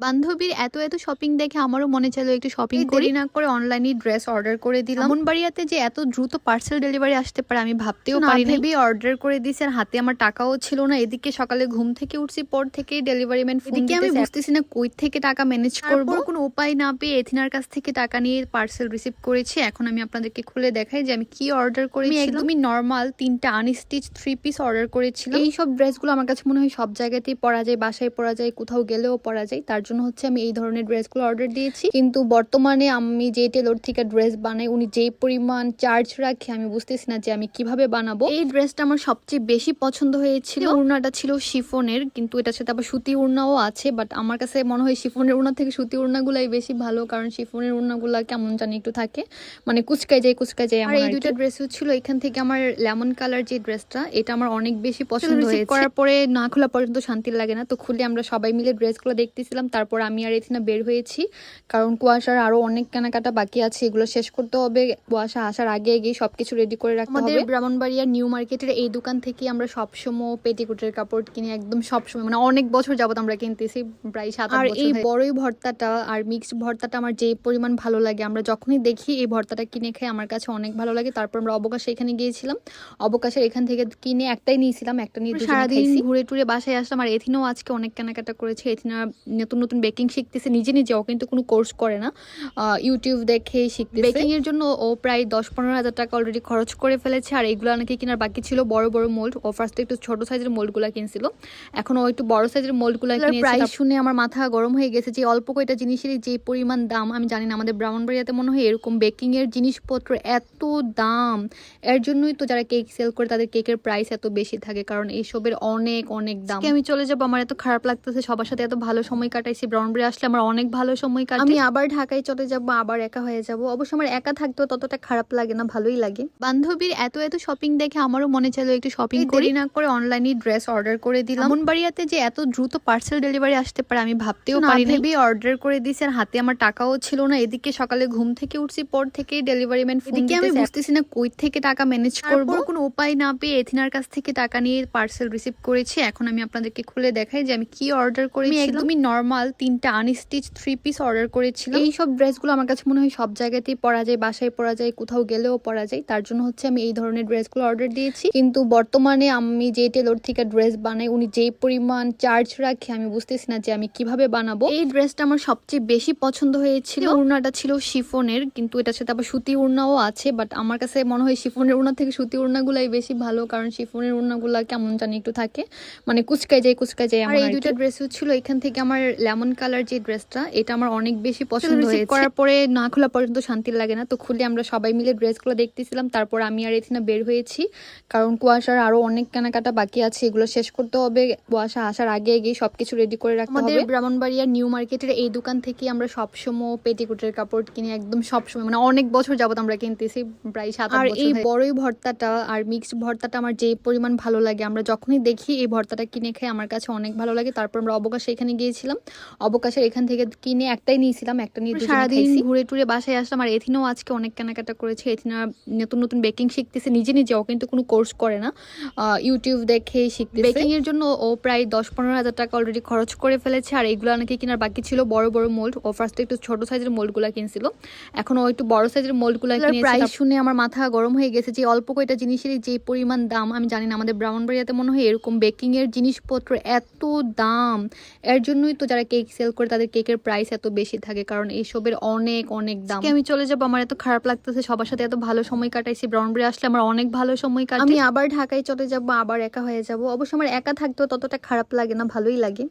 বান্ধবীর এত এত শপিং দেখে আমারও মনে চাইলো একটু শপিং করি। না করে অনলাইনে ড্রেস অর্ডার করে দিলাম। মন বাড়িয়াতে যে এত দ্রুত পার্সেল ডেলিভারি আসতে পারে আমি ভাবতেও পারি ভেবেই অর্ডার করে দিয়েছি আর হাতে আমার টাকাও ছিল না। এদিকে সকালে ঘুম থেকে উঠছি পর থেকে ডেলিভারি ম্যান এদিকে আমি বুঝতেছি না কই থেকে টাকা ম্যানেজ করব। কোনো উপায় না পেয়ে এথিনার কাছ থেকে টাকা নিয়ে পার্সেল রিসিভ করেছি। এখন আমি আপনাদেরকে খুলে দেখাই যে আমি কি অর্ডার করেছি একদমই নর্মাল তিনটা আনস্টিচ থ্রি পিস অর্ডার করেছিলাম। এই সব ড্রেসগুলো আমার কাছে মনে হয় সব জায়গাতেই পরা যায় বাসায় পরা যায় কোথাও গেলেও পরা যায় তার জন্য হচ্ছে আমি এই ধরনের ড্রেসগুলো অর্ডার দিয়েছি। কিন্তু বর্তমানে আমি যে টেলর থেকে ড্রেস বানাই উনি যেই পরিমাণ চার্জ রাখে আমি বুঝতেছি না যে আমি কীভাবে বানাবো। এই ড্রেসটা আমার সবচেয়ে বেশি পছন্দ হয়েছিল। উড়নাটা ছিল শিফনের কিন্তু এটার সাথে আবার সুতি উড়নাও আছে বাট আমার কাছে মনে হয় শিফনের উড়না থেকে সুতি উড়নাগুলাই বেশি ভালো কারণ শিফনের উড়নাগুলা কেমন জানি একটু থাকে। মানে কুচকায় যায় কুচকায় যায় আমার এই দুইটা ড্রেস ছিল এখান থেকে আমার লেমন কালার যে ড্রেসটা এটা আমার অনেক বেশি পছন্দ হয়েছে। করার পরে না খোলা পর্যন্ত শান্তি লাগে না তো খুলে আমরা সবাই মিলে ড্রেসগুলো দেখতেছিলাম। তারপর আমি আর এখানে বের হয়েছি। কারণ কুয়াশার আরও অনেক কেনাকাটা বাকি আছে এগুলো শেষ করতে হবে। কুয়াশা আসার আগে আগে সবকিছু রেডি করে রাখতে হবে। আমাদের ব্রাহ্মণবাড়িয়া নিউ মার্কেটের এই দোকান থেকে আমরা সবসময় পেটিকুটের কাপড় কিনি একদম সবসময় মানে অনেক বছর যাবত আমরা কিনতেছি প্রায় সাত আর এই বড়ই ভর্তাটা আর মিক্সড ভর্তাটা আমার যে পরিমাণ ভালো লাগে আমরা যখনই দেখি এই ভর্তাটা কিনে খাই আমার কাছে অনেক ভালো লাগে। তারপর আমরা অবকাশে এখানে গিয়েছিলাম। অবকাশের এখান থেকে কিনে একটাই নিয়েছিলাম একটা নিয়ে সারাদিন ঘুরে টুরে বাসায় আসলাম আর এথিনও আজকে অনেক কেনাকাটা করেছে। এথিনা নতুন নতুন বেকিং শিখতেছে নিজে নিজে ও কিন্তু কোনো কোর্স করে না। ইউটিউব দেখে শিখতে বেকিং এর জন্য ও প্রায় দশ পনেরো হাজার টাকা অলরেডি খরচ করে ফেলেছে আর এগুলো নাকি কেনার বাকি ছিল বড় বড় মোল্ড ও ফার্স্টে একটু ছোট সাইজের মোল্ডগুলো কিনছিল। এখন ও একটু বড় সাইজের মোল্ডগুলো প্রাইস শুনে আমার মাথা গরম হয়ে গেছে যে অল্প কয়টা জিনিসেরই যে পরিমাণ দাম আমি জানি না আমাদের ব্রাহ্মণবাড়িয়াতে মনে হয় এরকম বেকিং এর জিনিসপত্র এত দাম। এর জন্যই তো যারা কেক সেল করে তাদের কেকের প্রাইস এত বেশি থাকে কারণ এইসবের অনেক অনেক দাম। আমি চলে যাব আমার এত খারাপ লাগতেছে সবার সাথে এত ভালো সময় কাটাইছি ব্রাউনবাড়ি আসলে আমার অনেক ভালো সময় কাটে। আমি আবার ঢাকায় চলে যাব আবার একা হয়ে যাব। অবশ্য আমার একা থাকতেও ততটা খারাপ লাগে না ভালোই লাগে। বান্ধবীর এত এত শপিং দেখে আমারও মনে চাইলো একটু শপিং করি। না করে অনলাইনে ড্রেস অর্ডার করে দিলাম। বাড়িয়াতে যে এত দ্রুত পার্সেল ডেলিভারি আসতে পারে আমি ভাবতেও পারি ভেবেই অর্ডার করে দিয়েছি আর হাতে আমার টাকাও ছিল না। এদিকে সকালে ঘুম থেকে উঠছি পর থেকে ডেলিভারি ম্যান এদিকে আমি বুঝতেছি না কই থেকে টাকা ম্যানেজ করব। কোনো উপায় না পেয়ে এথিনার কাছ থেকে টাকা নিয়ে পার্সেল রিসিভ করেছি। এখন আমি আপনাদেরকে খুলে দেখাই যে আমি কি অর্ডার করেছি একদমই নর্মাল তিনটা আনস্টিচ থ্রি পিস অর্ডার করেছিলাম এই সব ড্রেসগুলো আমার কাছে মনে হয় সব জায়গাতেই পরা যায় বাসায় পরা যায় কোথাও গেলেও পরা যায়। তার জন্য হচ্ছে আমি এই ধরনের ড্রেসগুলো অর্ডার দিয়েছি। কিন্তু বর্তমানে আমি যে টেলর থেকে ড্রেস বানাই উনি যেই পরিমাণ চার্জ রাখে আমি বুঝতেছি না যে আমি কীভাবে বানাবো। এই ড্রেসটা আমার সবচেয়ে বেশি পছন্দ হয়েছিল। উড়নাটা ছিল শিফনের কিন্তু এটার সাথে আবার সুতি উড়নাও আছে বাট আমার কাছে মনে হয় শিফনের উড়না থেকে সুতি উড়নাগুলাই বেশি ভালো কারণ শিফনের উড়নাগুলা কেমন জানি একটু থাকে। মানে কুচকায় যায় কুচকায় যায় আমার এই দুইটা ড্রেসও ছিল এখান থেকে আমার লেমন কালার যে ড্রেসটা এটা আমার অনেক বেশি পছন্দ হয়েছে। করার পরে না খোলা পর্যন্ত শান্তি লাগে না তো খুলে আমরা সবাই মিলে ড্রেসগুলো দেখতেছিলাম তারপর আমি আর এখানে বের হয়েছি। কারণ কুয়াশার আরও অনেক কেনাকাটা বাকি আছে এগুলো শেষ করতে হবে। কুয়াশা আসার আগে আগে সবকিছু রেডি করে রাখতে হবে। আমাদের ব্রাহ্মণবাড়িয়া নিউ মার্কেটের এই দোকান থেকে আমরা সবসময় পেটিকুটের কাপড় কিনি একদম সবসময় মানে অনেক বছর যাবত আমরা কিনতেছি প্রায় সাত আর এই বড়ই ভর্তাটা আর মিক্সড ভর্তাটা আমার যে পরিমাণ ভালো লাগে আমরা যখনই দেখি এই ভর্তাটা কিনে খাই আমার কাছে অনেক ভালো লাগে। তারপর আমরা অবকাশে এখানে গিয়েছিলাম। অবকাশের এখান থেকে কিনে একটাই নিয়েছিলাম একটা নিয়ে সারাদিন ঘুরে টুরে বাসায় আসলাম আর এথিনও আজকে অনেক কেনাকাটা করেছে। এথিনা নতুন নতুন বেকিং শিখতেছে নিজে নিজে ও কিন্তু কোনো কোর্স করে না। ইউটিউব দেখে শিখতে বেকিং এর জন্য ও প্রায় দশ পনেরো হাজার টাকা অলরেডি খরচ করে ফেলেছে আর এগুলো নাকি কেনার বাকি ছিল বড় বড় মোল্ড ও ফার্স্টে একটু ছোট সাইজের মোল্ডগুলো কিনছিল। এখন ও একটু বড় সাইজের মোল্ডগুলো প্রাইস শুনে আমার মাথা গরম হয়ে গেছে যে অল্প কয়টা জিনিসেরই যে পরিমাণ দাম আমি জানি না আমাদের ব্রাহ্মণবাড়িয়াতে মনে হয় এরকম বেকিং এর জিনিসপত্র এত দাম। এর জন্যই তো যারা কেক সেল করে তাদের কেকের প্রাইস এত বেশি থাকে কারণ এইসবের অনেক অনেক দাম। আমি চলে যাব আমার এত খারাপ লাগতেছে সবার সাথে এত ভালো সময় কাটাইছি ব্রাউনবাড়ি আসলে আমার অনেক ভালো সময় কাটে। আমি আবার ঢাকায় চলে যাব আবার একা হয়ে যাব। অবশ্য আমার একা থাকতেও ততটা খারাপ লাগে না ভালোই লাগে।